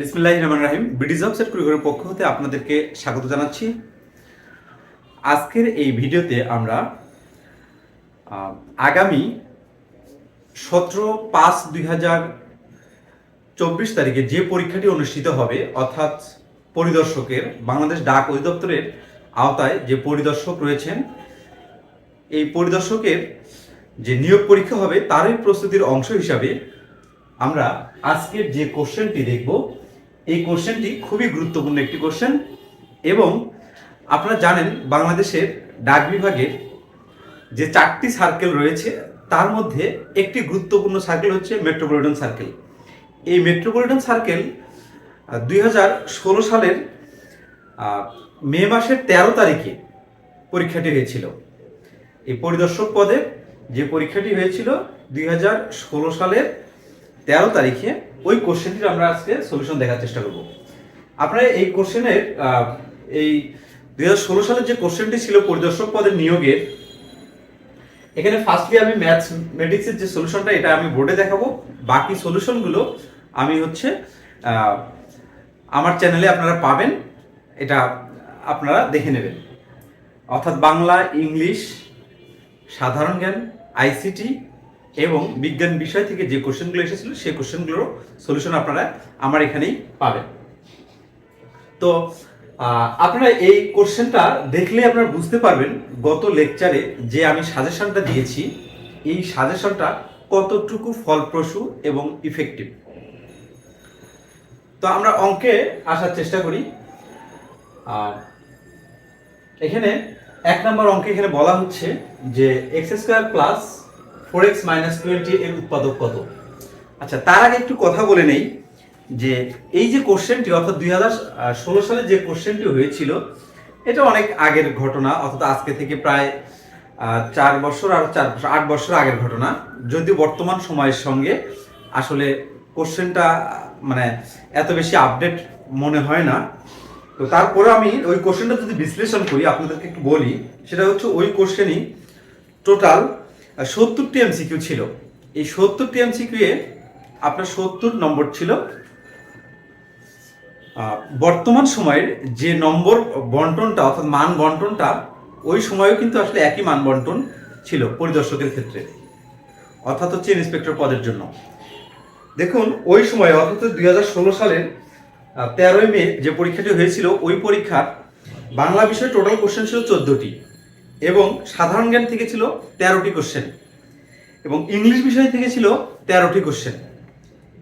বিসমিল্লাহ রহমান রাহিম। বিডিজ অফসেট কুড়িঘরের পক্ষ হতে আপনাদেরকে স্বাগত জানাচ্ছি। আজকের এই ভিডিওতে আমরা আগামী সতেরো পাঁচ দুই হাজার চব্বিশ তারিখে যে পরীক্ষাটি অনুষ্ঠিত হবে, অর্থাৎ পরিদর্শকের, বাংলাদেশ ডাক অধিদপ্তরের আওতায় যে পরিদর্শক রয়েছেন, এই পরিদর্শকের যে নিয়োগ পরীক্ষা হবে, তারই প্রস্তুতির অংশ হিসাবে আমরা আজকের যে কোশ্চেনটি দেখব এই কোশ্চেনটি খুবই গুরুত্বপূর্ণ একটি কোশ্চেন এবং আপনারা জানেন বাংলাদেশের ডাক বিভাগের যে চারটি সার্কেল রয়েছে, তার মধ্যে একটি গুরুত্বপূর্ণ সার্কেল হচ্ছে মেট্রোপলিটন সার্কেল এই মেট্রোপলিটন সার্কেল দুই হাজার ষোলো সালের মে মাসের তেরো তারিখে পরীক্ষাটি হয়েছিল। এই পরিদর্শক পদে যে পরীক্ষাটি হয়েছিল দুই হাজার ষোলো সালের তেরো তারিখে ওই কোশ্চেনটির আমরা আজকে সলিউশন দেখার চেষ্টা করব। আপনারা এই কোশ্চেনের এই দুই হাজার ষোলো সালের যে কোশ্চেনটি ছিল পরিদর্শক পদের নিয়োগের, এখানে ফার্স্টলি আমি ম্যাথস মেটিক্সের যে সলিউশনটা এটা আমি বোর্ডে দেখাবো। বাকি সলিউশনগুলো আমি হচ্ছে আমার চ্যানেলে আপনারা পাবেন, এটা আপনারা দেখে নেবেন। অর্থাৎ বাংলা, ইংলিশ, সাধারণ জ্ঞান, আইসিটি এবং বিজ্ঞান বিষয় থেকে যে কোশ্চেনগুলো এসেছিল, সেই কোশ্চেনগুলোর সলিউশন আপনারা আমার এখানেই পাবেন। তো আপনারা এই কোশ্চেনটা দেখলে আপনারা বুঝতে পারবেন গত লেকচারে যে আমি সাজেশনটা দিয়েছি, এই সাজেশনটা কতটুকু ফলপ্রসূ এবং ইফেক্টিভ তো আমরা অঙ্কে আসার চেষ্টা করি। আর এখানে এক নম্বর অঙ্কে এখানে বলা হচ্ছে যে x square plus four x minus twenty এর উৎপাদক কত? আচ্ছা তার আগে একটু কথা বলে নেই যে এই যে কোশ্চেনটি অর্থাৎ দুই হাজার ষোলো সালে যে কোশ্চেনটি হয়েছিল, এটা অনেক আগের ঘটনা, অর্থাৎ আজকে থেকে প্রায় চার বছর আর চার বছর, আট বছর আগের ঘটনা। যদিও বর্তমান সময়ের সঙ্গে আসলে কোশ্চেনটা মানে এত বেশি আপডেট মনে হয় না। তো তারপরে আমি ওই কোশ্চেনটা যদি বিশ্লেষণ করি, আপনাদেরকে একটু বলি, সেটা হচ্ছে ওই কোশ্চেনই টোটাল সত্তরটি এমসিকিউ ছিল। এই সত্তরটি এমসিকিউ এ আপনার সত্তর নম্বর ছিল। বর্তমান সময়ের যে নম্বর বন্টনটা, অর্থাৎ মান বন্টনটা, ওই সময়েও কিন্তু আসলে একই মান বন্টন ছিল পরিদর্শকের ক্ষেত্রে। অর্থাৎ হচ্ছে ইন্সপেক্টর পদের জন্য। দেখুন, ওই সময়, অর্থাৎ দুই হাজার ষোলো সালের তেরোই মে যে পরীক্ষাটি হয়েছিল, ওই পরীক্ষার বাংলা বিষয়ে টোটাল কোশ্চেন ছিল চোদ্দটি। এবং সাধারণ জ্ঞান থেকে ছিল তেরোটি কোশ্চেন এবং ইংলিশ বিষয় থেকে ছিল তেরোটি কোশ্চেন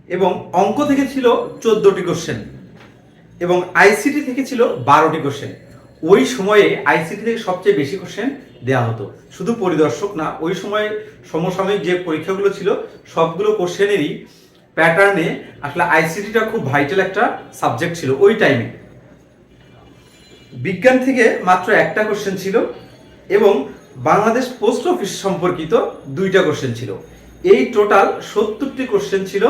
এবং অঙ্ক থেকে ছিল চোদ্দটি কোশ্চেন এবং আইসিটি থেকে ছিল বারোটি কোশ্চেন ওই সময়ে আইসিটি থেকে সবচেয়ে বেশি কোশ্চেন দেওয়া হতো। শুধু পরিদর্শক না, ওই সময়ে সমসাময়িক যে পরীক্ষাগুলো ছিল, সবগুলো কোশ্চেনেরই প্যাটার্নে আসলে আইসিটিটা খুব ভাইটাল একটা সাবজেক্ট ছিল ওই টাইমে বিজ্ঞান থেকে মাত্র একটা কোশ্চেন ছিল এবং বাংলাদেশ পোস্ট অফিস সম্পর্কিত দুইটা কোশ্চেন ছিল। এই টোটাল সত্তরটি কোশ্চেন ছিল।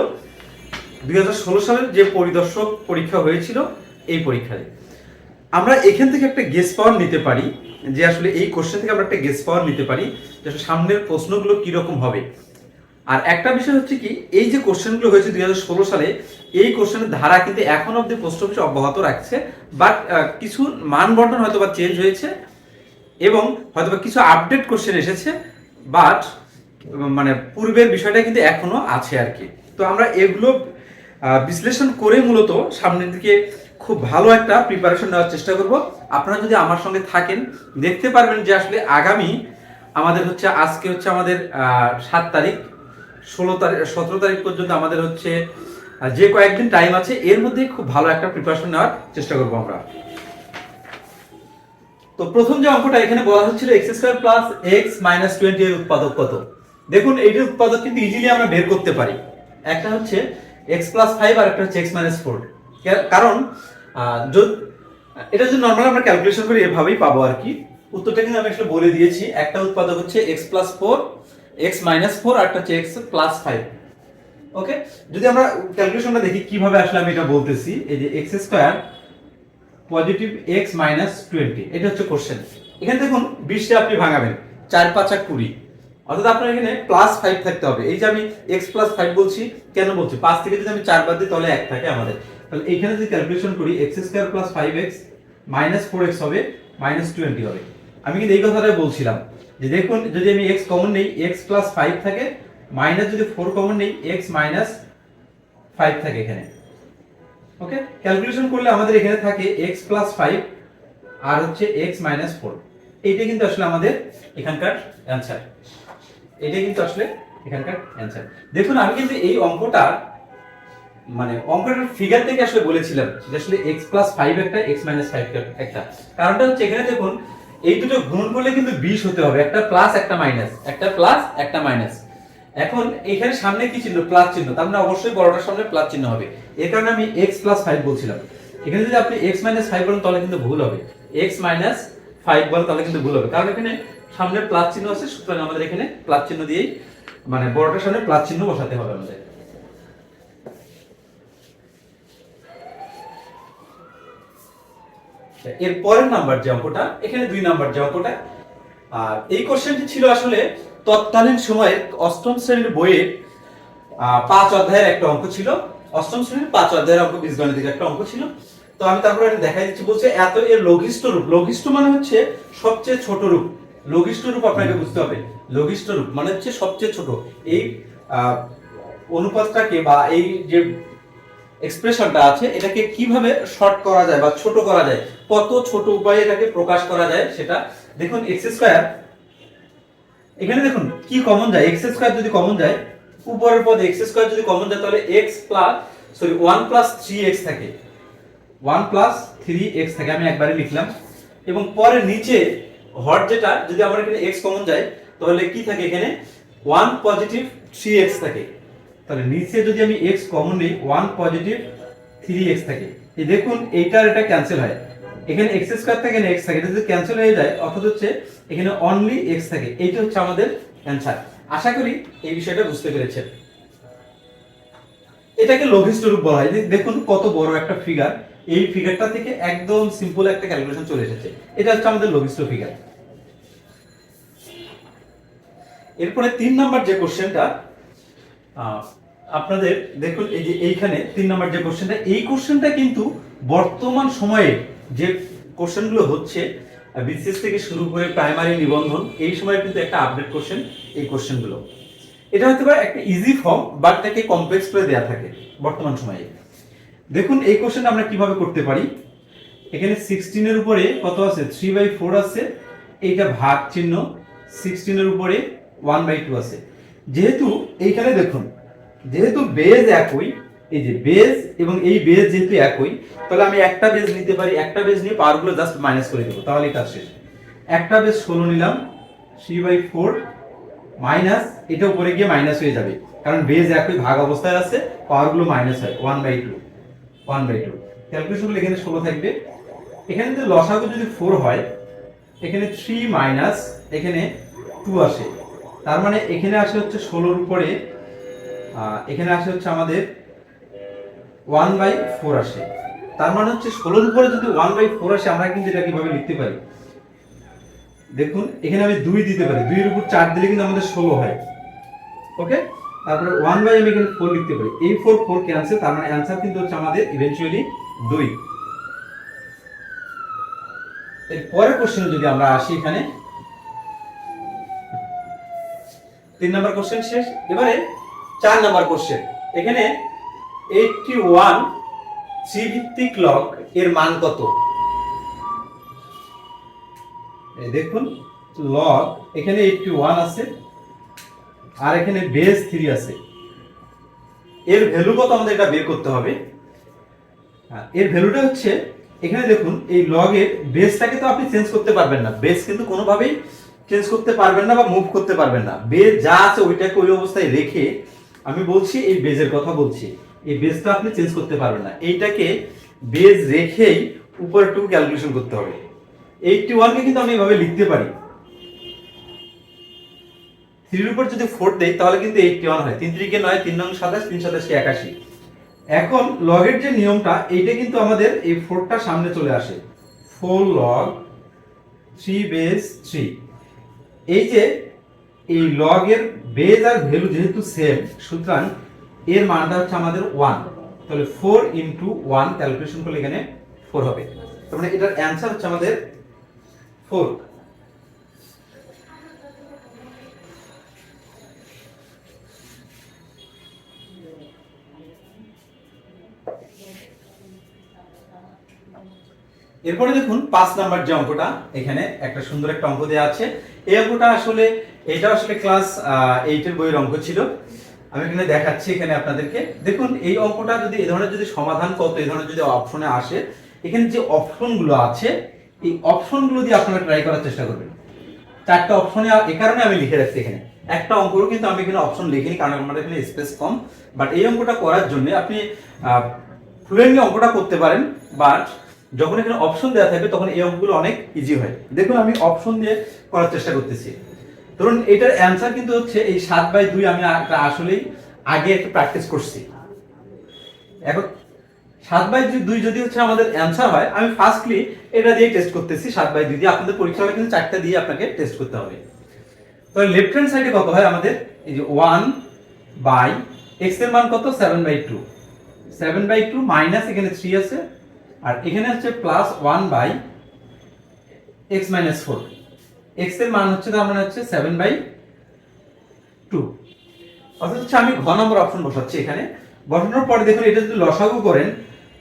দুই হাজার ষোলো সালের যে পরিদর্শক পরীক্ষা হয়েছিল, এই পরীক্ষায়। আমরা এখান থেকে একটা গেস পাওয়ার নিতে পারি যে আসলে এই কোশ্চেন থেকে আমরা একটা গেস পাওয়ার নিতে পারি যে সামনের প্রশ্নগুলো কীরকম হবে। আর একটা বিষয় হচ্ছে কি, এই যে কোশ্চেনগুলো হয়েছে দুই হাজার ষোলো সালে, এই কোশ্চেনের ধারা কিন্তু এখন অব্দি পোস্ট অফিস অব্যাহত রাখছে বাট কিছু মান বন্টন হয়তো বা চেঞ্জ হয়েছে এবং হয়তোবা কিছু আপডেট কোশ্চেন এসেছে বাট মানে পূর্বের বিষয়টা কিন্তু এখনও আছে আর কি। তো আমরা এগুলো বিশ্লেষণ করে মূলত সামনের দিকে খুব ভালো একটা প্রিপারেশন নেওয়ার চেষ্টা করব। আপনারা যদি আমার সঙ্গে থাকেন, দেখতে পারবেন যে আসলে আগামী আমাদের হচ্ছে, আজকে হচ্ছে আমাদের সাত তারিখ, ষোলো তারিখ, সতেরো তারিখ পর্যন্ত আমাদের হচ্ছে যে কয়েকদিন টাইম আছে, এর মধ্যে খুব ভালো একটা প্রিপারেশন নেওয়ার চেষ্টা করব আমরা। তো প্রথম যে অঙ্কটা এখানে বলা হচ্ছিল x square plus x minus twenty এর উৎপাদক কত? দেখুন, এইটির উৎপাদক কিন্তু ইজিলি আমরা বের করতে পারি। একটা হচ্ছে এক্স প্লাস ফাইভ আর একটা হচ্ছে এক্স মাইনাস ফোর কারণ এটা যদি নর্মাল আমরা ক্যালকুলেশন করি এভাবেই পাবো আর কি। উত্তরটা কিন্তু আমি আসলে বলে দিয়েছি। একটা উৎপাদক হচ্ছে x plus four x minus four আর একটা হচ্ছে এক্স প্লাস ফাইভ ওকে যদি আমরা ক্যালকুলেশনটা দেখি কীভাবে আসলে আমি এটা বলতেছি, এই যে x square positive x minus twenty. এটা হচ্ছে কোশ্চেন এখানে দেখুন বিশটা আপনি ভাঙাবেন। চার, পাঁচ পাঁচা কুড়ি। অর্থাৎ আপনার এখানে প্লাস ফাইভ থাকতে হবে। এই যে আমি এক্স প্লাস ফাইভ বলছি, কেন বলছি? পাঁচ থেকে যদি আমি চার বাদ দিই, তাহলে এক থাকে আমাদের। তাহলে এখানে যদি ক্যালকুলেশন করি, x square plus five x minus four x হবে মাইনাস টোয়েন্টি হবে। আমি কিন্তু এই কথাটাই বলছিলাম, যে দেখুন, যদি আমি এক্স কমন নেই, এক্স প্লাস ফাইভ থাকে মাইনাস যদি ফোর কমন নেই, এক্স মাইনাস ফাইভ থাকে এখানে। ওকে ক্যালকুলেশন করলে আমাদের এখানে থাকে এক্স প্লাস ফাইভ আর হচ্ছে এক্স মাইনাস ফোর এইটা কিন্তু আসলে আমাদের এখানকার অ্যান্সার এটা কিন্তু আসলে এখানকার অ্যান্সার দেখুন, আমি কিন্তু এই অঙ্কটা মানে অঙ্কটার ফিগার থেকে আসলে বলেছিলাম যে আসলে এক্স প্লাস ফাইভ একটা এক্স মাইনাস ফাইভ একটা। কারণটা হচ্ছে এখানে দেখুন, এই দুটো গুণ করলে কিন্তু বিশ হতে হবে। একটা প্লাস একটা মাইনাস একটা প্লাস একটা মাইনাস এখন এখানে সামনে কি চিহ্ন? প্লাস চিহ্ন। তার মানে অবশ্যই বড়টার সামনে প্লাস চিহ্ন হবে। এর কারণে আমি এক্স প্লাস ফাইভ বলছিলাম। এখানে যদি আপনি এক্স মাইনাস ফাইভ বলেন, তাহলে কিন্তু ভুল হবে। এক্স মাইনাস ফাইভ বলেন, তাহলে কিন্তু ভুল হবে। কারণ এখানে সামনে প্লাস চিহ্ন আছে, সুতরাং আমাদের এখানে প্লাস চিহ্ন দিয়েই মানে বড়টার সামনে প্লাস চিহ্ন বসাতে হবে আমাদের। এর পরের নাম্বার যে অঙ্কটা, এখানে দুই নাম্বার যে অঙ্কটা। আর এই কোশ্চেনটি ছিল আসলে তৎকালীন সময়ে অষ্টম শ্রেণির বইয়ের আহ, পাঁচ অধ্যায়ের একটা অঙ্ক ছিল। অষ্টম শ্রেণির পাঁচ অধ্যায়ের অঙ্ক বীজগণিতের একটা অঙ্ক ছিল। তো আমি তারপরে দেখাই দিচ্ছি। বলছে এত এর লঘিষ্ঠ রূপ। লঘিষ্ঠ মানে হচ্ছে সবচেয়ে ছোট রূপ। লঘিষ্ঠ রূপ আপনাকে বুঝতে হবে। লঘিষ্ঠ রূপ মানে হচ্ছে সবচেয়ে ছোট। এই অনুপাতটাকে বা এই যে এক্সপ্রেশনটা আছে এটাকে কীভাবে শর্ট করা যায় বা ছোট করা যায় কত ছোট উপায়ে এটাকে প্রকাশ করা যায় সেটা দেখুন এক্স স্কোয়ার এখানে দেখুন, কি কমন যায়? এক্স স্কোয়ার যদি কমন যায়, উপরের পদ এক্স স্কোয়ার যদি কমন যায়, তাহলে x plus sorry one plus three x থাকে। ওয়ান প্লাস থ্রি এক্স থাকে, আমি একবারে লিখলাম। এবং পরে নিচে হর যেটা, যদি আমার এখানে এক্স কমন যায়, তাহলে কি থাকে এখানে? ওয়ান পজিটিভ থ্রি এক্স থাকে। তাহলে নিচে যদি আমি এক্স কমন নিই ওয়ান পজিটিভ থ্রি এক্স থাকে। এই দেখুন, এইটার এটা ক্যান্সেল হয়। এখানে এক্স স্কোয়ার থেকে এক্স থাকে, এটা যদি ক্যান্সেল হয়ে যায়, অর্থাৎ হচ্ছে এখানে অনলি এক্স থাকে, এইটা হচ্ছে আমাদের অ্যান্সার আশা করি এই বিষয়টা বুঝতে পেরেছেন। এটাকে লঘিষ্ঠ রূপ বলা হয়। দেখুন কত বড় একটা ফিগার এই ফিগারটা থেকে একদম সিম্পল একটা ক্যালকুলেশন চলে এসেছে। এটা হচ্ছে আমাদের লঘিষ্ঠ ফিগার এরপরে তিন নাম্বার যে কোশ্চেনটা আপনাদের দেখুন এই যে এইখানে তিন নাম্বার যে কোশ্চেনটা এই কোশ্চেনটা কিন্তু বর্তমান সময়ে যে কোশ্চেনগুলো হচ্ছে বিসিএস থেকে শুরু করে প্রাইমারি নিবন্ধন, এই সময় কিন্তু একটা আপডেট কোশ্চেন এই কোশ্চেনগুলো এটা হয়তো বা একটা ইজি ফর্ম বাট এটাকে কমপ্লেক্স করে দেওয়া থাকে বর্তমান সময়ে। দেখুন, এই কোশ্চেনটা আমরা কীভাবে করতে পারি? এখানে সিক্সটিনের উপরে কত আছে? থ্রি বাই ফোর আছে। এইটা ভাগ চিহ্ন সিক্সটিনের উপরে ওয়ান বাই টু আছে। যেহেতু এইখানে দেখুন, যেহেতু বেজ একই এই যে বেজ এবং এই বেজ যেহেতু একই, তাহলে আমি একটা বেজ নিতে পারি, একটা বেজ নিয়ে পাওয়ারগুলো জাস্ট মাইনাস করে দেবো, তাহলে কাজ শেষ। একটা বেজ ষোলো নিলাম থ্রি বাই ফোর মাইনাস এটা উপরে গিয়ে মাইনাস হয়ে যাবে, কারণ বেজ একই ভাগ অবস্থায় আছে পাওয়ারগুলো মাইনাস হয় one by two one by two calculation করলে এখানে ষোলো থাকবে। এখানে যদি লসাগু যদি ফোর হয়, এখানে থ্রি মাইনাস এখানে টু আসে, তার মানে এখানে আসে হচ্ছে ষোলোর উপরে এখানে আসে হচ্ছে আমাদের ওয়ান বাই ফোর আসে। তার মানে হচ্ছে ষোলোর উপরে যদি ওয়ান বাই ফোর আসে, আমরা কিন্তু এটা কীভাবে লিখতে পারি। দেখুন, এখানে আমি দুই দিতে পারি। দুইয়ের উপর চার দিলে কিন্তু আমাদের ষোলো হয়। ওকে? তারপরে ওয়ান বাই আমি এখানে ফোর লিখতে পারি। এই ফোর ফোর ক্যান্সেল তার মানে অ্যান্সার কিন্তু হচ্ছে আমাদের ইভেনচুয়ালি দুই। এর পরের কোশ্চেন যদি আমরা আসি এখানে। তিন নাম্বার কোশ্চেন শেষ। এবারে চার নাম্বার কোশ্চেন এখানে এইটটি ওয়ান থ্রি ভিত্তিক লগ এর মান কত? দেখুন লগ এখানে এইটটি ওয়ান আছে আর এখানে বেস থ্রি আছে। এর ভ্যালু কত আমাদের এটা বের করতে হবে? হ্যাঁ, এর ভ্যালুটা হচ্ছে এখানে দেখুন এই লগের বেসটাকে তো আপনি চেঞ্জ করতে পারবেন না। বেস কিন্তু কোনোভাবেই চেঞ্জ করতে পারবেন না বা মুভ করতে পারবেন না। বেস যা আছে ওইটাকে ওই অবস্থায় রেখে আমি বলছি এই বেজের কথা বলছি। এই বেসটা আপনি চেঞ্জ করতে পারবেন না। এইটাকে বেজ রেখেই উপরেরটুকু ক্যালকুলেশন করতে হবে। এইটটি ওয়ানকে কিন্তু আমি এভাবে লিখতে পারি। থ্রির উপর যদি ফোর দেই, তাহলে কিন্তু এইটটি ওয়ান হয়। তিন তিরিকে নয়, তিন নং সাতাশ, তিন সাতাশকে একাশি। এখন লগের যে নিয়মটা, এইটা কিন্তু আমাদের এই ফোরটা সামনে চলে আসে। Four log three base three এই যে, এই লগের বেজ আর ভ্যালু যেহেতু সেম সুতরাং এর মানটা হচ্ছে আমাদের ওয়ান তাহলে ফোর ইন্টু ওয়ান ক্যালকুলেশন করলে এখানে ফোর হবে। তার মানে এটার অ্যান্সার হচ্ছে আমাদের ফোর এরপরে দেখুন পাঁচ নাম্বার যে অঙ্কটা, এখানে একটা সুন্দর একটা অঙ্ক দেওয়া আছে। এই অঙ্কটা আসলে এটা আসলে ক্লাস এইটের বইয়ের অঙ্ক ছিল। আমি এখানে দেখাচ্ছি এখানে আপনাদেরকে। দেখুন, এই অঙ্কটা যদি এই ধরনের যদি সমাধান কত এই ধরনের যদি অপশনে আসে, এখানে যে অপশনগুলো আছে, এই অপশনগুলো দিয়ে আপনারা ট্রাই করার চেষ্টা করবেন। চারটা অপশনে এ কারণে আমি লিখে রাখছি এখানে। একটা অঙ্করও কিন্তু আমি এখানে অপশন লিখিনি, কারণ আমার এখানে স্পেস কম। বাট এই অঙ্কটা করার জন্য আপনি ফ্লুয়েন্টলি অঙ্কটা করতে পারেন। বাট যখন এখানে অপশন দেওয়া থাকবে, তখন এই অঙ্কগুলো অনেক ইজি হয়। দেখুন, আমি অপশন দিয়ে করার চেষ্টা করতেছি। ধরুন এটার অ্যান্সার কিন্তু হচ্ছে এই সাত বাই দুই আমি আসলেই আগে একটা প্র্যাকটিস করছি। এখন সাত বাই দুই যদি হচ্ছে আমাদের অ্যান্সার হয়, আমি ফার্স্টলি এটা দিয়ে টেস্ট করতেছি, সাত বাই দুই দিয়ে। আপনাদের পরীক্ষা হলে কিন্তু চারটা দিয়ে আপনাকে টেস্ট করতে হবে। তাহলে লেফট হ্যান্ড সাইডে কত হয় আমাদের? এই যে ওয়ান বাই এক্সের মান কত? Seven by two seven by two minus এখানে থ্রি আছে, আর এখানে হচ্ছে plus one by x minus four এক্সের মান হচ্ছে তার মানে হচ্ছে সেভেন বাই টু অর্থাৎ হচ্ছে আমি ঘ নম্বর অপশন বসাচ্ছি এখানে। বসানোর পরে দেখুন, এটা যদি লসাগু করেন,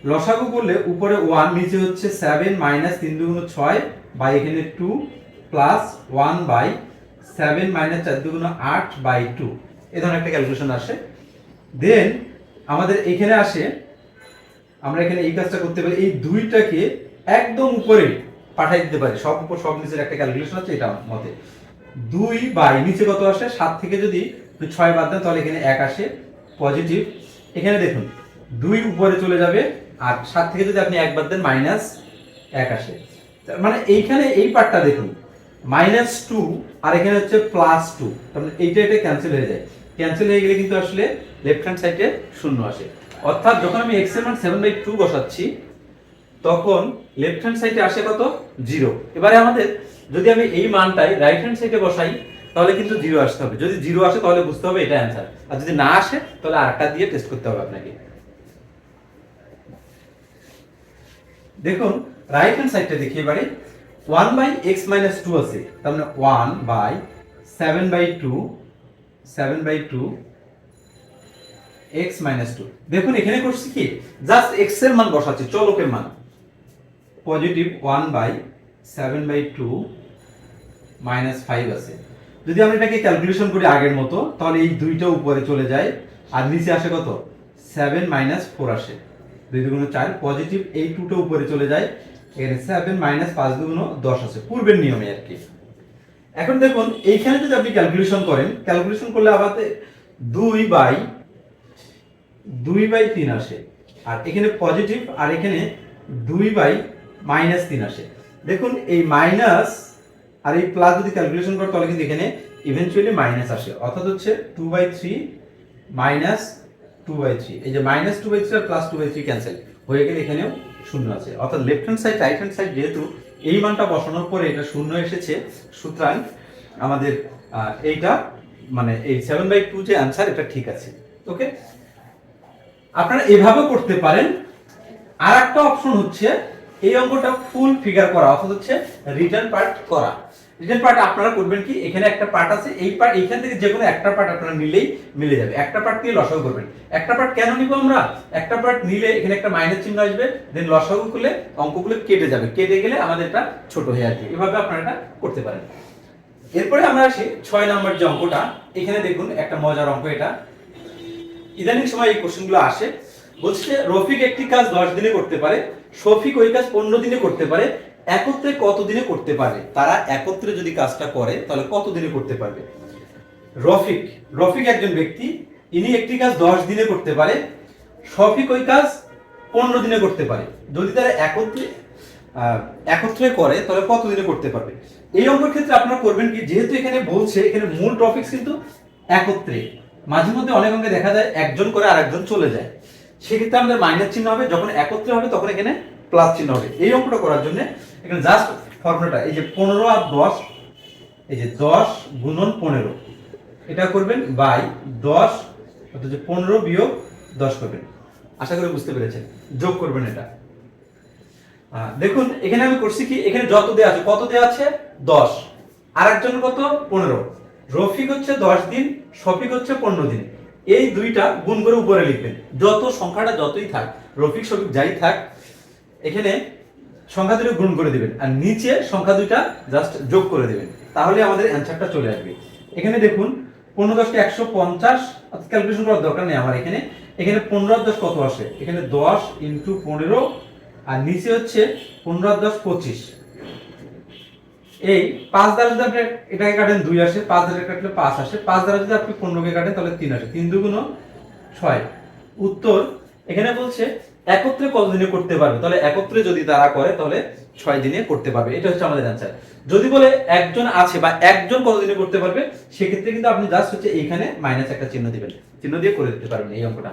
লসাগু করলে উপরে ওয়ান নিচে হচ্ছে সেভেন মাইনাস তিন দুগুণ ছয় বাই এখানে two plus one by seven minus চার দুগুণ আট বাই টু এ ধরনের একটা ক্যালকুলেশন আসে। দেন আমাদের এখানে আসে, আমরা এখানে এই কাজটা করতে পারি, এই দুইটাকে একদম উপরে পাঠাই দিতে পারি। সব উপর সব নিচের একটা ক্যালকুলেশন আছে, এটা মতে। দুই বাই নিচে কত আসে? সাত থেকে যদি ছয় বাদ দেন, তাহলে এখানে এক আসে পজিটিভ এখানে দেখুন, দুই উপরে চলে যাবে, আর সাত থেকে যদি আপনি এক বাদ দেন মাইনাস এক আসে। মানে এইখানে এই পার্টটা দেখুন মাইনাস টু আর এখানে হচ্ছে প্লাস টু মানে এইটা এটা ক্যান্সেল হয়ে যায়। ক্যান্সেল হয়ে গেলে কিন্তু আসলে লেফট হ্যান্ড সাইডে শূন্য আসে। অর্থাৎ যখন আমি এক্সের মান সেভেন বাই টু বসাচ্ছি তখন লেফট হ্যান্ড সাইডে আসে কত? জিরো এবারে আমাদের, যদি আমি এই মানটাই রাইট হ্যান্ড সাইডে বসাই, তাহলে কিন্তু জিরো আসতে হবে। যদি জিরো আসে, তাহলে বুঝতে হবে এটা অ্যান্সার আর যদি না আসে, তাহলে আরেকটা দিয়ে টেস্ট করতে হবে আপনাকে। দেখুন রাইট হ্যান্ড সাইডটা দেখি এবারে। One by x minus two আছে। তার মানে one by seven by two seven by two x minus two দেখুন, এখানে করছি কি? জাস্ট এক্সের মান বসাচ্ছি, চলকের মান। Positive one by seven by two minus five আছে। যদি আমরা এটাকে ক্যালকুলেশন করি আগের মতো, তাহলে এই দুইটা উপরে চলে যায়, আর নিচে আসে কত? সেভেন মাইনাস ফোর আসে। দুই দুগুণ চার পজিটিভ এই টুটা উপরে চলে যায় এখানে সেভেন মাইনাস পাঁচ দুগুণ দশ আছে, পূর্বের নিয়মে আর কি। এখন দেখুন, এইখানে যদি আপনি ক্যালকুলেশন করেন ক্যালকুলেশন করলে আমাদের দুই বাই দুই বাই তিন আসে। আর এখানে পজিটিভ আর এখানে দুই বাই মাইনাস তিন আসে। দেখুন, এই মাইনাস আর এই প্লাস যদি ক্যালকুলেশন করে, তাহলে কিন্তু এখানে ইভেনচুয়ালি মাইনাস আসে। অর্থাৎ হচ্ছে two by three minus two by three এই যে minus two by three R plus two by three cancel হয়ে গেলে এখানেও শূন্য আছে। অর্থাৎ left hand side right hand side যেহেতু, এই মানটা বসানোর পরে এটা শূন্য এসেছে। সুতরাং আমাদের এইটা মানে এই সেভেন বাই টু যে অ্যান্সার এটা ঠিক আছে। ওকে আপনারা এভাবেও করতে পারেন। আর একটা অপশন হচ্ছে এই অঙ্কটা ফুল ফিগার করা, অর্থাৎ হচ্ছে রিটার্ন পার্ট করা। রিটার্ন পার্ট আপনারা করবেন কি, এখানে একটা পার্ট আছে, এই পার্ট এইখান থেকে যে কোনো একটা পার্ট আপনারা নিলেই মিলে যাবে। একটা পার্ট দিয়ে লসাগু করবেন। একটা পার্ট কেন নিব আমরা? একটা পার্ট নিলে এখানে একটা মাইনাস চিহ্ন আসবে দেন লসাগু করলে অঙ্কগুলো কেটে যাবে। কেটে গেলে আমাদের এটা ছোট হয়ে আসবে। এভাবে আপনারা এটা করতে পারেন। এরপরে আমরা আসি ছয় নম্বর যে অঙ্কটা, এখানে দেখুন একটা মজার অঙ্ক এটা। ইদানিং সময় এই কোশ্চেনগুলো আসে। বলছে রফিক একটি কাজ দশ দিনে করতে পারে শফিক ওই কাজ পনেরো দিনে করতে পারে, একত্রে কত দিনে করতে পারে? তারা একত্রে যদি কাজটা করে, তাহলে কত দিনে করতে পারবে? রফিক রফিক একজন ব্যক্তি, ইনি একটি কাজ দশ দিনে করতে পারে, শফিক ওই কাজ পনেরো দিনে করতে পারে। যদি তারা একত্রে একত্রে করে, তাহলে কত দিনে করতে পারবে? এই অঙ্কের ক্ষেত্রে আপনারা করবেন কি, যেহেতু এখানে বলছে, এখানে মূল টপিকস কিন্তু একত্রে। মাঝে মধ্যে অনেক অঙ্কে দেখা যায়, একজন করে আরেকজন চলে যায়। সেক্ষেত্রে আমাদের মাইনাস চিহ্ন হবে, যখন একত্রে হবে তখন এখানে প্লাস চিহ্ন হবে। এই অঙ্কটা করার জন্য এখানে জাস্ট ফর্মুলাটা এই যে পনেরো আর দশ, এই যে দশ গুণন পনেরো, এটা করবেন বাই দশ, অর্থাৎ পনেরো বিয়োগ দশ করবেন। আশা করি বুঝতে পেরেছেন, যোগ করবেন এটা। দেখুন, এখানে আমি করছি কি, এখানে যত দেওয়া আছে, কত দেওয়া আছে? দশ। আর একজন কত? পনেরো। রফিক হচ্ছে দশ দিন, শফিক হচ্ছে পনেরো দিন। এই দুইটা গুণ করে উপরে লিখবেন যত সংখ্যাটা যতই থাক, রফিক, শফিক, যাই থাক, এখানে সংখ্যা দুটো গুণ করে দিবেন। আর নিচে সংখ্যা দুইটা জাস্ট যোগ করে দিবেন। তাহলে আমাদের অ্যান্সারটা চলে আসবে। এখানে দেখুন, পনেরো দশকে একশো পঞ্চাশ ক্যালকুলেশন করার দরকার নেই আমার এখানে। এখানে পনেরো দশ কত আসে? এখানে দশ ইন্টু পনেরো, আর নিচে হচ্ছে পনেরো দশ পঁচিশ। এই পাঁচ দ্বারা যদি আপনি এটাকে কাটেন দুই আসে, পাঁচ দ্বারা কাটলে পাঁচ আসে, পাঁচ দ্বারা যদি আপনি পনেরোকে কাটেন তাহলে তিন আসে, তিন দুগুণ ছয়। উত্তর এখানে বলছে একত্রে কত দিনে করতে পারবে? তাহলে একত্রে যদি তারা করে, তাহলে ছয় দিনে করতে পারবে। এটা হচ্ছে আমাদের অ্যান্সার যদি বলে একজন আছে বা একজন কত দিনে করতে পারবে, সেক্ষেত্রে কিন্তু আপনি জাস্ট হচ্ছে এইখানে মাইনাস একটা চিহ্ন দিবেন। চিহ্ন দিয়ে করে দিতে পারবেন এই অঙ্কটা।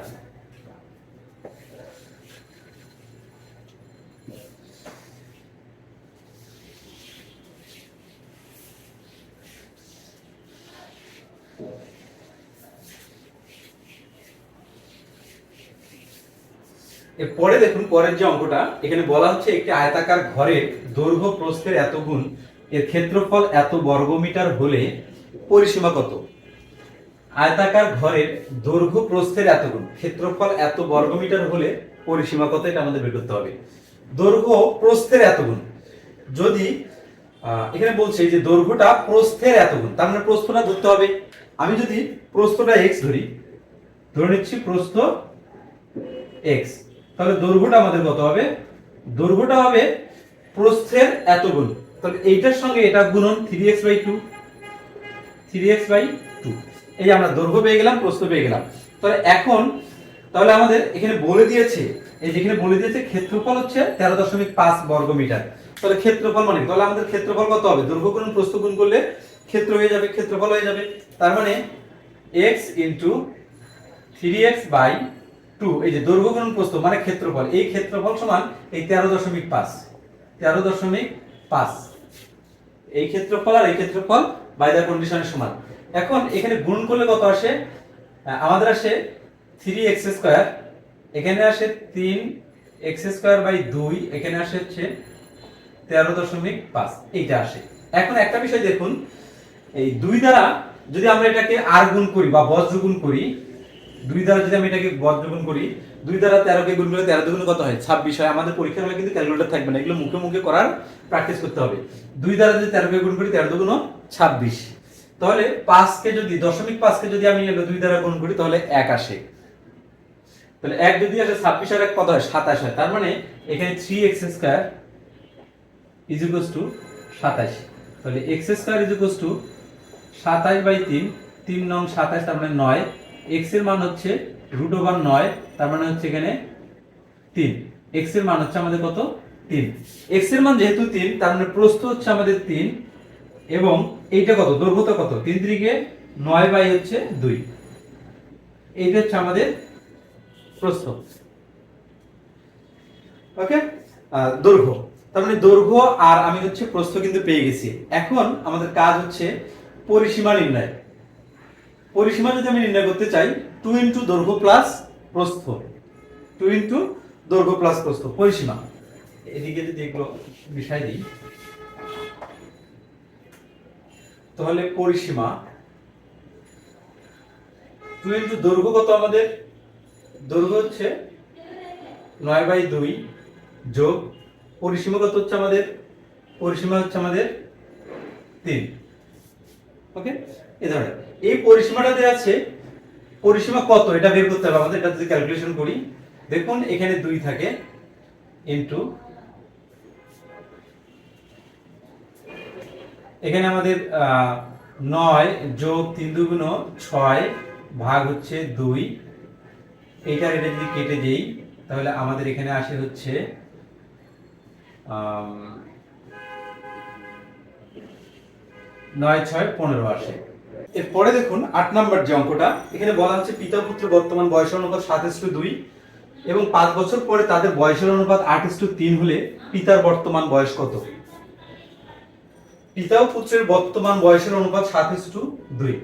এরপরে দেখুন, পরের যে অঙ্কটা, এখানে বলা হচ্ছে একটি আয়তাকার ঘরের দৈর্ঘ্য প্রস্থের এত গুণ, এর ক্ষেত্রফল এত বর্গমিটার হলে পরিসীমা কত? আয়তাকার ঘরের দৈর্ঘ্য প্রস্থের এত গুণ, ক্ষেত্রফল এত বর্গমিটার হলে পরিসীমা কত? এটা আমাদের বের করতে হবে। দৈর্ঘ্য প্রস্থের এত গুণ, যদি এখানে বলছে যে দৈর্ঘ্যটা প্রস্থের এত গুণ, তার মানে প্রস্থটা ধরতে হবে। আমি যদি প্রস্থটা এক্স ধরি, ধরে নিচ্ছি প্রস্থ এক্স তাহলে দৈর্ঘ্যটা আমাদের কত হবে? দৈর্ঘ্যটা হবে প্রস্থের এত গুণ তাহলে এইটার সঙ্গে এটা গুণন three x by two three x by two এই যে আমরা দৈর্ঘ্য পেয়ে গেলাম, প্রস্থ পেয়ে গেলাম। তাহলে এখন, তাহলে আমাদের এখানে বলে দিয়েছে, এই যেখানে বলে দিয়েছে ক্ষেত্রফল হচ্ছে তেরো দশমিক পাঁচ বর্গ মিটার। তাহলে ক্ষেত্রফল মানে তাহলে আমাদের ক্ষেত্রফল কত হবে? দৈর্ঘ্য গুণ প্রস্থ গুণ করলে ক্ষেত্র হয়ে যাবে, ক্ষেত্রফল হয়ে যাবে। তার মানে x into three x by two, এই যে দৈর্ঘ্য গুণ প্রস্থ মানে ক্ষেত্রফল, এই ক্ষেত্রফল সমান এই তেরো দশমিক পাঁচ, তেরো দশমিক পাঁচ। এই ক্ষেত্রফল আর এই ক্ষেত্রফল বাই দ্য কন্ডিশনের সমান। এখন এখানে গুণ করলে কত আসে? আমাদের আসে থ্রি এক্স স্কোয়ার এখানে আসে তিন এক্স স্কোয়ার বাই দুই, এখানে আসে হচ্ছে তেরো দশমিক পাঁচ, এইটা আসে। এখন একটা বিষয় দেখুন, এই দুই দ্বারা যদি আমরা এটাকে আর গুণ করি বা বজ্র গুণ করি দুই দ্বারা যদি আমি এটাকে বজ্র গুণ করি, দুই দ্বারা তেরোকে গুণ করলে তেরো দুগুণ কত হয়? ছাব্বিশ হয়। আমাদের পরীক্ষার হলে কিন্তু ক্যালকুলেটার থাকবে না। এগুলো মুখে মুখে করার প্র্যাকটিস করতে হবে। দুই দ্বারা যদি তেরোকে গুণ করি তেরো দুগুণ ছাব্বিশ। তাহলে পাঁচকে যদি, দশমিক পাঁচকে যদি আমি দুই দ্বারা গুণ করি, তাহলে এক আসে। তাহলে এক যদি আসে, ছাব্বিশ আর এক কত হয়? সাতাশ হয়। তার মানে এখানে three x square is to সাতাশ। তাহলে এক্স স্কোয়ার ইজ টু সাতাশ বাই তিন তিন নং সাতাশ, তার মানে নয়। এক্সের মান হচ্ছে রুট ওভার নয়, তার মানে হচ্ছে এখানে তিন। এক্সের মান হচ্ছে আমাদের কত? তিন। এক্সের মান যেহেতু তিন, তার মানে প্রস্থ হচ্ছে আমাদের তিন, এবং এইটা কত? দৈর্ঘ্যটা কত? তিন তিরিকে নয় বাই হচ্ছে দুই। এইটা হচ্ছে আমাদের প্রস্থ। ওকে দৈর্ঘ্য। তার মানে দৈর্ঘ্য আর আমি হচ্ছে প্রস্থ কিন্তু পেয়ে গেছি। এখন আমাদের কাজ হচ্ছে পরিসীমা নির্ণয়। পরিসীমা যদি আমি নির্ণয় করতে চাই টু ইন্টু দৈর্ঘ্য প্লাস প্রস্থ। টু ইন্টু দৈর্ঘ্য প্লাস প্রস্থ, পরিসীমা। এদিকে যদি এগুলো বিষয় দিই, তাহলে পরিসীমা টু ইন্টু দৈর্ঘ্য কত আমাদের? দৈর্ঘ্য হচ্ছে নয় বাই দুই যোগ পরিসীমা কত হচ্ছে আমাদের? পরিসীমা হচ্ছে আমাদের তিন। ওকে এ ধরনের। এই পরিসীমাটা দেওয়া আছে, পরিসীমা কত? এটা বের করতে হবে আমাদের, এটা যদি ক্যালকুলেশন করি। দেখুন, এখানে দুই থাকে ইনটু এখানে আমাদের নয় যোগ তিন দুগুণ ছয় ভাগ হচ্ছে দুই। এইটার এটা যদি কেটে দেই, তাহলে আমাদের এখানে আসে হচ্ছে নয় ছয় পনেরো আসে। এরপরে দেখুন আট নাম্বার যে অঙ্কটা। এখানে বলা হচ্ছে পিতা পুত্র বর্তমান বয়সের অনুপাত সাত ইস্টু দুই এবং পাঁচ বছর পরে তাদের বয়সের অনুপাত আট ইস্টু তিন হলে পিতার বর্তমান বয়স কত? পিতা পুত্রের বর্তমান বয়সের অনুপাত সাত ইস্টু দুই।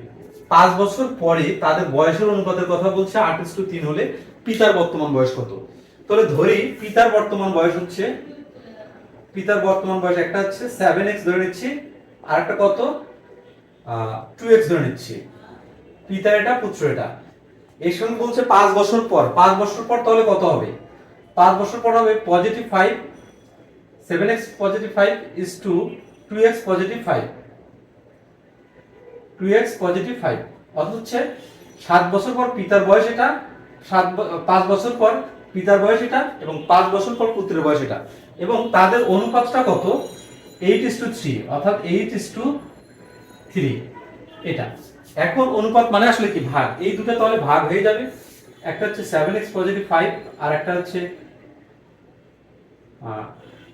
পাঁচ বছর পরে তাদের বয়সের অনুপাতের কথা বলছে আট ইস্টু তিন হলে পিতার বর্তমান বয়স কত? তাহলে ধরি পিতার বর্তমান বয়স হচ্ছে, পিতার বর্তমান বয়স একটা হচ্ছে সেভেন এক্স ধরে নিচ্ছি আর একটা কত? টু এক্স ধরে নিচ্ছি। পিতার এটা, পুত্র এটা। এর সঙ্গে বলছে পাঁচ বছর পর। পাঁচ বছর পর তাহলে কত হবে? পাঁচ বছর পর হবে positive five seven x positive five is to two x positive five two x positive five অর্থাৎ হচ্ছে সাত বছর পর পিতার বয়স এটা, সাত পাঁচ বছর পর পিতার বয়স এটা, এবং পাঁচ বছর পর পুত্রের বয়স এটা। এবং তাদের অনুপাতটা কত? এইট ইস টু থ্রি অর্থাৎ এইট ইস টু থ্রি এটা। এখন অনুপাত মানে আসলে কি? ভাগ। এই দুটো তাহলে ভাগ হয়ে যাবে। একটা হচ্ছে সেভেন এক্স পজিটিভ ফাইভ আর একটা হচ্ছে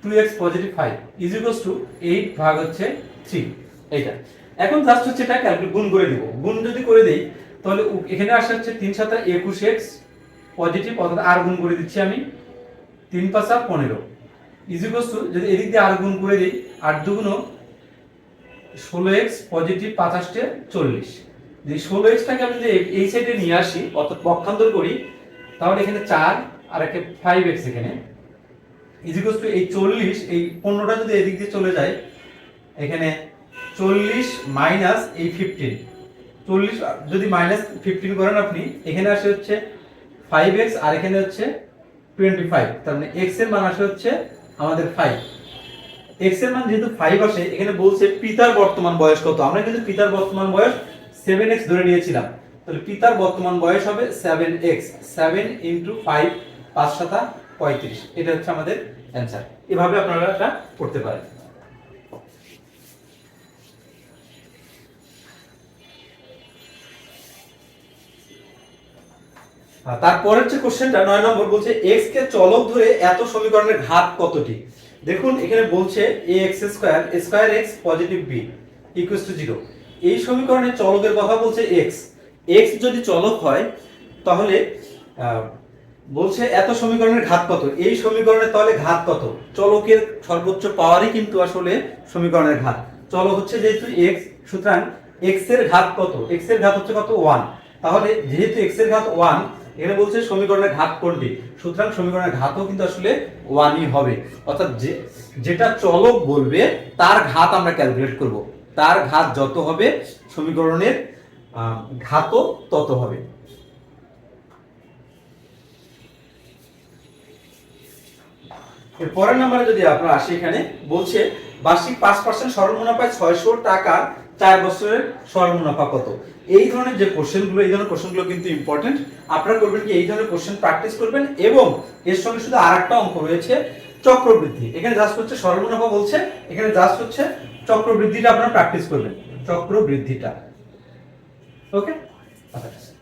two x positive five is equals to eight ভাগ হচ্ছে থ্রি এইটা। এখন জাস্ট হচ্ছে এটা ক্যালকুলেট গুণ করে দিব গুণ যদি করে দেই, তাহলে এখানে আসে হচ্ছে তিন সাথে একুশ এক্স পজিটিভ অর্থাৎ আর গুণ করে দিচ্ছি আমি, তিন পাঁচা পনেরো। ইজ ইকুয়ালস টু যদি এদিক দিয়ে আর গুণ করে দিই, আট দুগুণ ষোলো এক্স পজিটিভ পাঁচাশটে চল্লিশ। যদি ষোলো এক্সটাকে আমি যদি এই- সাইডে নিয়ে আসি, অর্থাৎ পক্ষান্তর করি, তাহলে এখানে চার আর একটা ফাইভ এক্স এখানে। ইজিকোস টু এই চল্লিশ, এই পনেরোটা যদি এদিক দিয়ে চলে যায়, এখানে চল্লিশ মাইনাস এই ফিফটিন চল্লিশ যদি মাইনাস ফিফটিন করেন আপনি, এখানে আসে হচ্ছে ফাইভ এক্স আর এখানে হচ্ছে টোয়েন্টি ফাইভ তার মানে এক্সের মান আসে হচ্ছে আমাদের ফাইভ এক্সের মান যেহেতু ফাইভ আসে, এখানে বলছে পিতার বর্তমান বয়স কত? আমরা কিন্তু পিতার বর্তমান বয়স সেভেন এক্স ধরে নিয়েছিলাম। তাহলে পিতার বর্তমান বয়স হবে seven x seven into five পাঁচ সাতা পঁয়ত্রিশ। এটা হচ্ছে আমাদের অ্যান্সার এভাবে আপনারা এটা করতে পারেন। তারপরের যে কোশ্চেনটা নয় নম্বর বলছে এক্স কে চলক ধরে এত সমীকরণের ঘাত কতটি? দেখুন, এখানে বলছে a square square x positive b equal to zero এই সমীকরণে চলকের কথা বলছে এক্স এক্স যদি চলক হয়, তাহলে বলছে এত সমীকরণের ঘাত কত? এই সমীকরণের তাহলে ঘাত কত? চলকের সর্বোচ্চ পাওয়ারই কিন্তু আসলে সমীকরণের ঘাত। চলক হচ্ছে যেহেতু এক্স সুতরাং এক্সের ঘাত কত? এক্সের ঘাত হচ্ছে কত? ওয়ান তাহলে যেহেতু এক্সের ঘাত ওয়ান এখানে বলছে সমীকরণের ঘাত কোনটি? সুতরাং সমীকরণের ঘাতও কিন্তু আসলে ওয়ানই হবে। অর্থাৎ যে, যেটা চলক বলবে, তার ঘাত আমরা ক্যালকুলেট করব। তার ঘাত যত হবে, সমীকরণের ঘাতও তত হবে। পরের নাম্বারে যদি আপনারা আসি এখানে, বলছে বার্ষিক পাঁচ পার্সেন্ট সরল মুনাফায় ছয়শো টাকা চার বছরের সরল মুনাফা কত? এই ধরনের যে কোশ্চেনগুলো এই ধরনের কোশ্চেনগুলো কিন্তু ইম্পর্টেন্ট আপনারা করবেন কি, এই ধরনের কোশ্চেন প্র্যাকটিস করবেন এবং এর সঙ্গে শুধু আর একটা অঙ্ক রয়েছে, চক্রবৃদ্ধি। এখানে জাস্ট হচ্ছে সরল মুনাফা বলছে, এখানে জাস্ট হচ্ছে চক্রবৃদ্ধিটা আপনারা প্র্যাকটিস করবেন। চক্রবৃদ্ধিটা। ওকে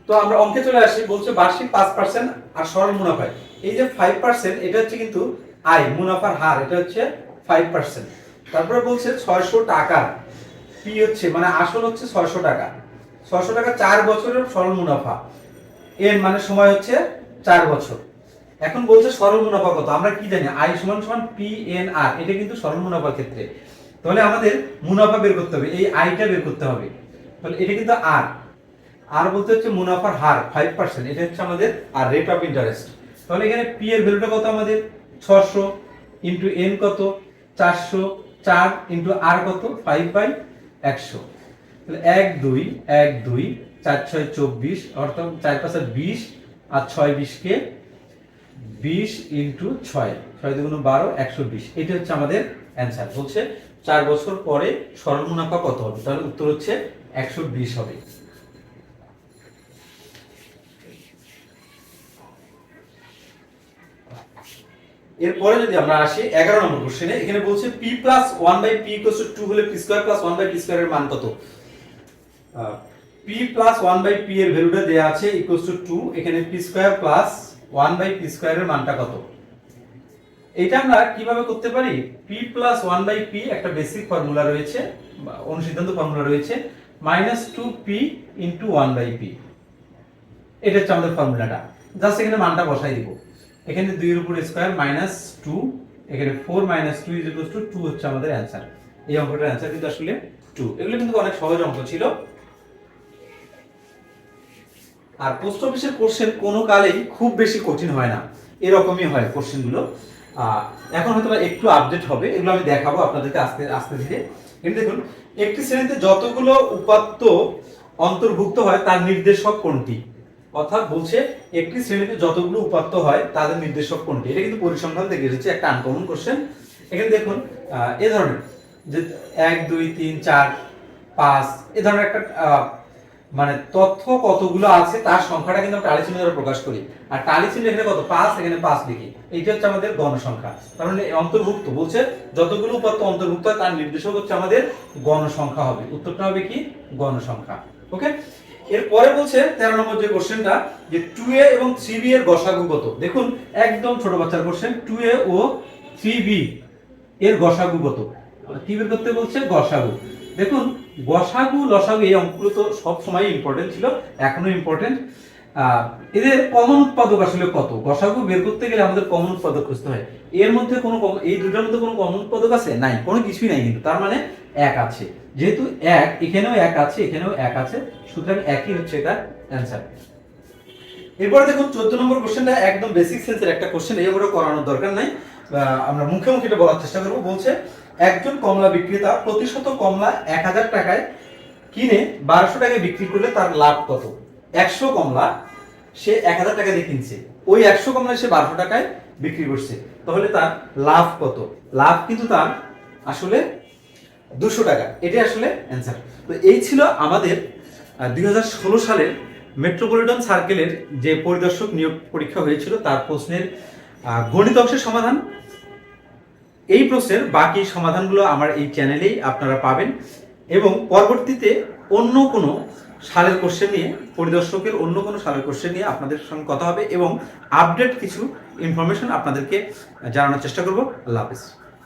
তো আমরা অঙ্কে চলে আসি, বলছে বার্ষিক পাঁচ পার্সেন্ট আর সরল মুনাফায় এই যে ফাইভ পার্সেন্ট এটা হচ্ছে কিন্তু আয়, মুনাফার হার, এটা হচ্ছে ফাইভ পার্সেন্ট তারপরে বলছে ছয়শো টাকা। পি হচ্ছে মানে আসল হচ্ছে ছয়শো টাকা। ছয়শো টাকা চার বছরের সরল মুনাফা। এর মানে সময় হচ্ছে চার বছর। এখন বলছে সরল মুনাফা কত? আমরা কি জানি? আই সমান সমান পি এন আর এটা কিন্তু সরল মুনাফার ক্ষেত্রে। তাহলে আমাদের মুনাফা বের করতে হবে, এই আইটা বের করতে হবে। তাহলে এটা কিন্তু আর আর বলতে হচ্ছে মুনাফার হার ফাইভ পার্সেন্ট এটা হচ্ছে আমাদের আর রেট অফ ইন্টারেস্ট তাহলে এখানে পি এর ভ্যালুটা কত আমাদের? ছশো ইন্টু এন কত? চারশো চার ইন্টু আর কত? ফাইভ বাই একশো। এক দুই এক দুই, চার ছয় চব্বিশ অর্থাৎ চার পাঁচে বিশ, আর ছয় বিশকে বিশ ইন্টু ছয় ছয় দুগুণ বারো, একশো বিশ। এটা হচ্ছে আমাদের অ্যান্সার। বলছে চার বছর পরে সরল মুনাফা কত হবে? তাহলে উত্তর হচ্ছে একশো বিশ হবে। এরপরে যদি আমরা আসি, এগারো নম্বর কোশ্চেনে এখানে বলছে p plus one by p equal to হলে p square plus one by p স্কোয়ারের মান কত? P plus one by p এর ভ্যালুটা দেওয়া আছে ইকুয়াল টু টু এখানে p square plus one by p স্কোয়ারের মানটা কত? এটা আমরা কীভাবে করতে পারি? P plus one by p একটা বেসিক ফর্মুলা রয়েছে অনুসিদ্ধান্ত ফর্মুলা রয়েছে minus two p into one by p এটা হচ্ছে আমাদের ফর্মুলাটা জাস্ট এখানে মানটা বসাই দিব। এখানে দুইয়ের উপর স্কোয়ার মাইনাস টু এখানে four minus two is to two হচ্ছে আমাদের অ্যান্সার এই অঙ্কটার অ্যান্সার কিন্তু আসলে টু এগুলো কিন্তু অনেক সহজ অঙ্ক ছিল। আর পোস্ট অফিসের কোশ্চেন কোনো কালেই খুব বেশি কঠিন হয় না। এরকমই হয় কোশ্চেনগুলো এখন হয়তো একটু আপডেট হবে। এগুলো আমি দেখাবো আপনাদেরকে আস্তে আস্তে ধীরে। কিন্তু দেখুন, একটি শ্রেণীতে যতগুলো উপাত্ত অন্তর্ভুক্ত হয়, তার নির্দেশক কোনটি? অর্থাৎ বলছে একটি শ্রেণীতে যতগুলো উপাত্ত হয়, তাদের নির্দেশক কোনটি? এটা কিন্তু পরিসংখ্যান থেকে এসেছে, একটা আনকমন কোশ্চেন এখানে দেখুন এ ধরনের, যে এক, দুই, তিন, চার, পাঁচ, এ ধরনের একটা মানে তথ্য কতগুলো আছে, তার সংখ্যাটা কিন্তু আমরা টালি চিহ্ন দ্বারা প্রকাশ করি। আর টালি চিহ্ন এখানে কত? পাঁচ, এখানে পাঁচ লিখি। এইটা হচ্ছে আমাদের গণসংখ্যা। তার মানে অন্তর্ভুক্ত। বলছে, যতগুলো উপাত্ত অন্তর্ভুক্ত হয়, তার নির্দেশক হচ্ছে আমাদের গণসংখ্যা হবে। উত্তরটা হবে কি? গণসংখ্যা। ওকে? এরপরে বলছে তেরো নম্বর যে কোশ্চেনটা যে টু এ এবং থ্রি বি এর গসাগু কত? দেখুন, একদম ছোট বাচ্চার কোশ্চেন টু এ ও থ্রি বি এর গসাগু কত? কি বের করতে বলছে? গসাগু। দেখুন, গসাগু, লসাগু এই অঙ্কগুলো তো সব সময় ইম্পর্টেন্ট ছিল, এখনও ইম্পর্টেন্ট এদের কমন উৎপাদক আসলে কত? গসাগু বের করতে গেলে আমাদের কমন উৎপাদক খুঁজতে হয়। এর মধ্যে কোনো এই দুটার মধ্যে কোনো কমন উৎপাদক আছে? নাই, কোনো কিছুই নাই কিন্তু, তার মানে এক আছে। যেহেতু এক, এখানেও এক আছে, এখানেও এক আছে। সুতরাং একই হচ্ছে এটা অ্যান্সার এরপরে দেখুন, চোদ্দ নম্বর কোশ্চেনটা একদম বেসিক সেন্সের একটা কোশ্চেন এই ওপরে করানোর দরকার নাই। আমরা মুখে মুখে এটা বলার চেষ্টা করব। বলছে, একজন কমলা বিক্রেতা প্রতিশত কমলা এক হাজার টাকায় কিনে বারোশো টাকায় বিক্রি করলে তার লাভ কত? একশো কমলা সে এক হাজার টাকা দিয়ে কিনছে। ওই একশো কমলা সে বারোশো টাকায় বিক্রি করছে। তাহলে তার লাভ কত? লাভ কিন্তু তার আসলে দুশো টাকা। এটাই আসলে অ্যান্সার তো এই ছিল আমাদের দুই সালের মেট্রোপলিটন সার্কেলের যে পরিদর্শক নিয়োগ পরীক্ষা হয়েছিল, তার প্রশ্নের গণিত অংশের সমাধান। এই প্রশ্নের বাকি সমাধানগুলো আমার এই চ্যানেলেই আপনারা পাবেন এবং পরবর্তীতে অন্য কোনো সালের কোশ্চেন নিয়ে, পরিদর্শকের অন্য কোনো সালের কোশ্চেন নিয়ে আপনাদের সঙ্গে কথা হবে এবং আপডেট কিছু ইনফরমেশন আপনাদেরকে জানানোর চেষ্টা করব। আল্লাহ হাফিজ।